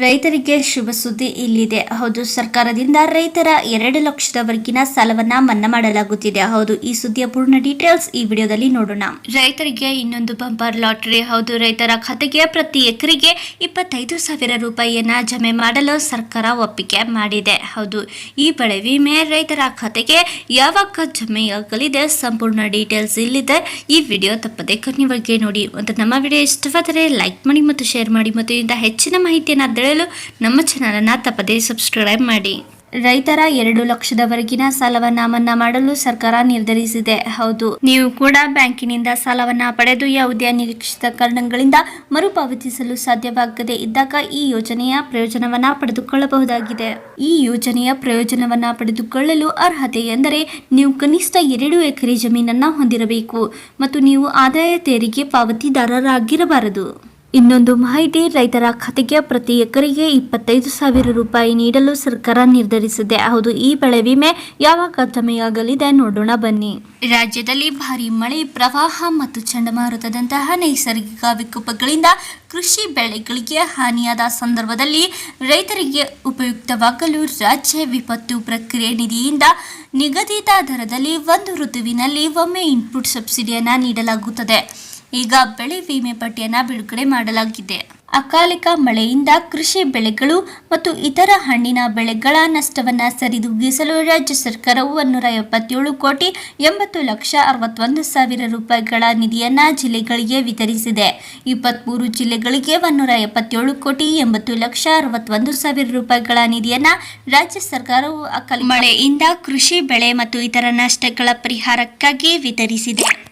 ರೈತರಿಗೆ ಶುಭ ಸುದ್ದಿ ಇಲ್ಲಿದೆ. ಹೌದು, ಸರ್ಕಾರದಿಂದ ರೈತರ ಎರಡು ಲಕ್ಷದವರೆಗಿನ ಸಾಲವನ್ನ ಮನ್ನಾ ಮಾಡಲಾಗುತ್ತಿದೆ. ಹೌದು, ಈ ಸುದ್ದಿಯ ಪೂರ್ಣ ಡೀಟೇಲ್ಸ್ ಈ ವಿಡಿಯೋದಲ್ಲಿ ನೋಡೋಣ. ರೈತರಿಗೆ ಇನ್ನೊಂದು ಬಂಪರ್ ಲಾಟರಿ. ಹೌದು, ರೈತರ ಖಾತೆಗೆ ಪ್ರತಿ ಎಕರೆಗೆ ಇಪ್ಪತ್ತೈದು ಸಾವಿರ ರೂಪಾಯಿಯನ್ನ ಜಮೆ ಮಾಡಲು ಸರ್ಕಾರ ಒಪ್ಪಿಗೆ ಮಾಡಿದೆ. ಹೌದು, ಈ ಬೆಳೆ ವಿಮೆ ರೈತರ ಖಾತೆಗೆ ಯಾವಾಗ ಜಮೆಯಾಗಲಿದೆ ಸಂಪೂರ್ಣ ಡೀಟೇಲ್ಸ್ ಇಲ್ಲಿದೆ. ಈ ವಿಡಿಯೋ ತಪ್ಪದೆ ಕೊನೆವರೆಗೆ ನೋಡಿ. ಮತ್ತು ನಮ್ಮ ವಿಡಿಯೋ ಇಷ್ಟವಾದರೆ ಲೈಕ್ ಮಾಡಿ ಮತ್ತು ಶೇರ್ ಮಾಡಿ. ಮತ್ತು ಇಂಥ ಹೆಚ್ಚಿನ ಮಾಹಿತಿಯನ್ನು ತಿಳಿಯಲು ನಮ್ಮ ಚಾನಲನ್ನು ತಪ್ಪದೆ ಸಬ್ಸ್ಕ್ರೈಬ್ ಮಾಡಿ. ರೈತರ ಎರಡು ಲಕ್ಷದವರೆಗಿನ ಸಾಲವನ್ನ ಮನ್ನಾ ಮಾಡಲು ಸರ್ಕಾರ ನಿರ್ಧರಿಸಿದೆ. ಹೌದು. ನೀವು ಕೂಡ ಬ್ಯಾಂಕಿನಿಂದ ಸಾಲವನ್ನ ಪಡೆದು ಯಾವುದೇ ಅನಿರೀಕ್ಷಿತ ಕಾರಣಗಳಿಂದ ಮರುಪಾವತಿಸಲು ಸಾಧ್ಯವಾಗದೇ ಇದ್ದಾಗ ಈ ಯೋಜನೆಯ ಪ್ರಯೋಜನವನ್ನ ಪಡೆದುಕೊಳ್ಳಬಹುದಾಗಿದೆ. ಈ ಯೋಜನೆಯ ಪ್ರಯೋಜನವನ್ನ ಪಡೆದುಕೊಳ್ಳಲು ಅರ್ಹತೆ ಎಂದರೆ ನೀವು ಕನಿಷ್ಠ ಎರಡು ಎಕರೆ ಜಮೀನನ್ನ ಹೊಂದಿರಬೇಕು ಮತ್ತು ನೀವು ಆದಾಯ ತೆರಿಗೆ ಪಾವತಿದಾರರಾಗಿರಬಾರದು. ಇನ್ನೊಂದು ಮಾಹಿತಿ, ರೈತರ ಖಾತೆಗೆ ಪ್ರತಿ ಎಕರೆಗೆ ಇಪ್ಪತ್ತೈದು ಸಾವಿರ ರೂಪಾಯಿ ನೀಡಲು ಸರ್ಕಾರ ನಿರ್ಧರಿಸಿದೆ. ಹೌದು, ಈ ಬೆಳೆ ವಿಮೆ ಯಾವಾಗ ಜಮೆಯಾಗಲಿದೆ ನೋಡೋಣ, ಬನ್ನಿ. ರಾಜ್ಯದಲ್ಲಿ ಭಾರಿ ಮಳೆ, ಪ್ರವಾಹ ಮತ್ತು ಚಂಡಮಾರುತದಂತಹ ನೈಸರ್ಗಿಕ ವಿಕೋಪಗಳಿಂದ ಕೃಷಿ ಬೆಳೆಗಳಿಗೆ ಹಾನಿಯಾದ ಸಂದರ್ಭದಲ್ಲಿ ರೈತರಿಗೆ ಉಪಯುಕ್ತವಾಗಲು ರಾಜ್ಯ ವಿಪತ್ತು ಪ್ರಕ್ರಿಯೆ ನಿಧಿಯಿಂದ ನಿಗದಿತ ದರದಲ್ಲಿ ಒಂದು ಋತುವಿನಲ್ಲಿ ಒಮ್ಮೆ ಇನ್ಪುಟ್ ಸಬ್ಸಿಡಿಯನ್ನು ನೀಡಲಾಗುತ್ತದೆ. ಈಗ ಬೆಳೆ ವಿಮೆ ಪಟ್ಟಿಯನ್ನು ಬಿಡುಗಡೆ ಮಾಡಲಾಗಿದೆ. ಅಕಾಲಿಕ ಮಳೆಯಿಂದ ಕೃಷಿ ಬೆಳೆಗಳು ಮತ್ತು ಇತರ ಹಣ್ಣಿನ ಬೆಳೆಗಳ ನಷ್ಟವನ್ನು ಸರಿದೂಗಿಸಲು ರಾಜ್ಯ ಸರ್ಕಾರವು ಒನ್ನೂರ ಎಪ್ಪತ್ತೇಳು ಕೋಟಿ ಎಂಬತ್ತು ಲಕ್ಷ ಅರವತ್ತೊಂದು ಸಾವಿರ ರೂಪಾಯಿಗಳ ನಿಧಿಯನ್ನು ಜಿಲ್ಲೆಗಳಿಗೆ ವಿತರಿಸಿದೆ. ಇಪ್ಪತ್ಮೂರು ಜಿಲ್ಲೆಗಳಿಗೆ ಒನ್ನೂರ ಎಪ್ಪತ್ತೇಳು ಕೋಟಿ ಎಂಬತ್ತು ಲಕ್ಷ ಅರವತ್ತೊಂದು ಸಾವಿರ ರೂಪಾಯಿಗಳ ನಿಧಿಯನ್ನು ರಾಜ್ಯ ಸರ್ಕಾರವು ಅಕಾಲಿಕ ಮಳೆಯಿಂದ ಕೃಷಿ ಬೆಳೆ ಮತ್ತು ಇತರ ನಷ್ಟಗಳ ಪರಿಹಾರಕ್ಕಾಗಿ ವಿತರಿಸಿದೆ.